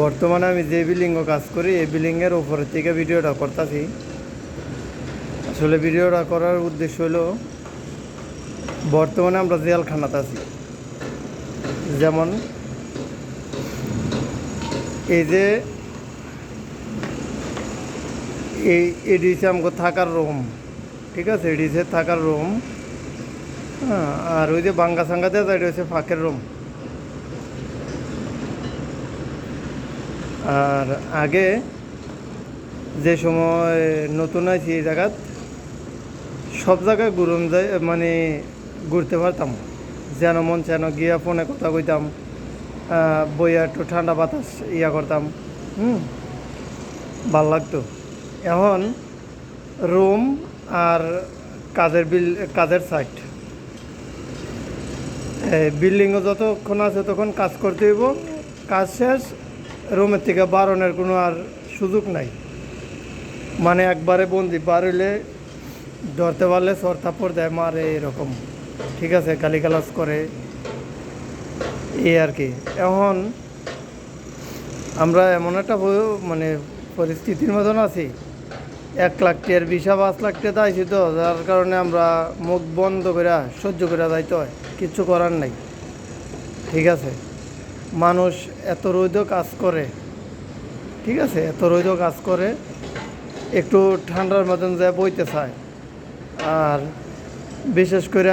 বর্তমানে আমি যে বিল্ডিং কাজ করি, এই বিল্ডিংয়ের উপরের থেকে ভিডিওটা করতেছি। আসলে ভিডিওটা করার উদ্দেশ্য হলো, বর্তমানে আমরা জেলখানাতে আছি। যেমন, এই যে, এই হচ্ছে আমাকে থাকার রুম, ঠিক আছে? হচ্ছে থাকার রুম হ্যাঁ আর ওই যে বাঙ্গা সাঙ্গা দেওয়া এটা হচ্ছে ফাঁকের রুম। আর আগে যে সময় নতুন আছি এই জায়গাত, সব জায়গায় ঘুরুম যাই মানে ঘুরতে পারতাম। যেন মন যেন গিয়া ফোনে কথা কইতাম বইয়া একটু ঠান্ডা বাতাস ইয়া করতাম, হুম? ভালো লাগতো। এখন রুম আর কাজের বিল, কাজের সাইট। বিল্ডিংও যতক্ষণ আছে তখন কাজ করতে হইব। কাজ শেষ রুমের থেকে বারণের কোনো আর সুযোগ নাই। মানে একবারে বন্দি হইলে ধরতে পারলে সর থাপড় দেয়, মারে এরকম। ঠিক আছে, গালিগালাজ করে। এই আর কি। এখন আমরা এমন একটা মানে পরিস্থিতির মতন আছি। এক লাখ টিয়ার বিশা পাঁচ লাখ টিয়া আইছি তো যার কারণে আমরা মুখ বন্ধ করে সহ্য করে যাইতে হয়। কিচ্ছু করার নাই। ঠিক আছে। মানুষ এত রৈদ কাজ করে, ঠিক আছে? এত রৈদ কাজ করে, একটু ঠান্ডার মতন যায়, বইতে চায়। আর বিশেষ করে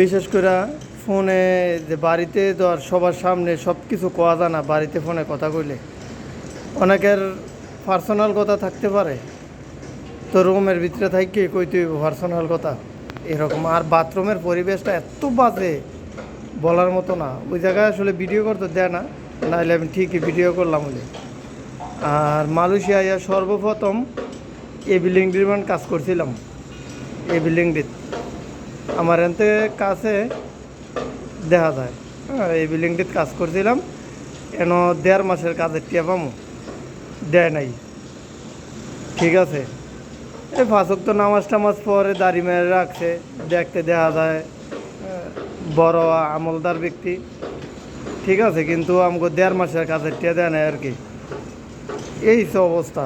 বিশেষ করে ফোনে যে বাড়িতে তো আর সবার সামনে সব কিছু কোয়া যায় না, বাড়িতে ফোনে কথা কইলে। অনেকের পার্সোনাল কথা থাকতে পারে। তো রুমের ভিতরে থাকি কইতে পার্সোনাল কথা। এরকম, আর বাথরুমের পরিবেশটা এত বাজে। বলার মতো না। ওই জায়গায় আসলে ভিডিও করতে দেয় না নাহলে আমি ঠিকই ভিডিও করলাম বলে আর মালয়েশিয়া ইয়া সর্বপ্রথম এই বিল্ডিংটির মান কাজ করছিলাম। এই বিল্ডিংটির আমার এনতে কাছে দেখা যায়। হ্যাঁ এই বিল্ডিংটিতে কাজ করছিলাম। এন দেড় মাসের কাজের টিয়া পামো। দেয় নাই। ঠিক আছে। এই ফাঁসক তো নামাজ টামাজ পরে দাড়ি মেরে রাখছে। দেখতে দেখা যায়। বড় আমলদার ব্যক্তি। ঠিক আছে, কিন্তু আমাকে দেড় মাসের কাজের টিয়া দেয় নাই আর কি। এই তো অবস্থা।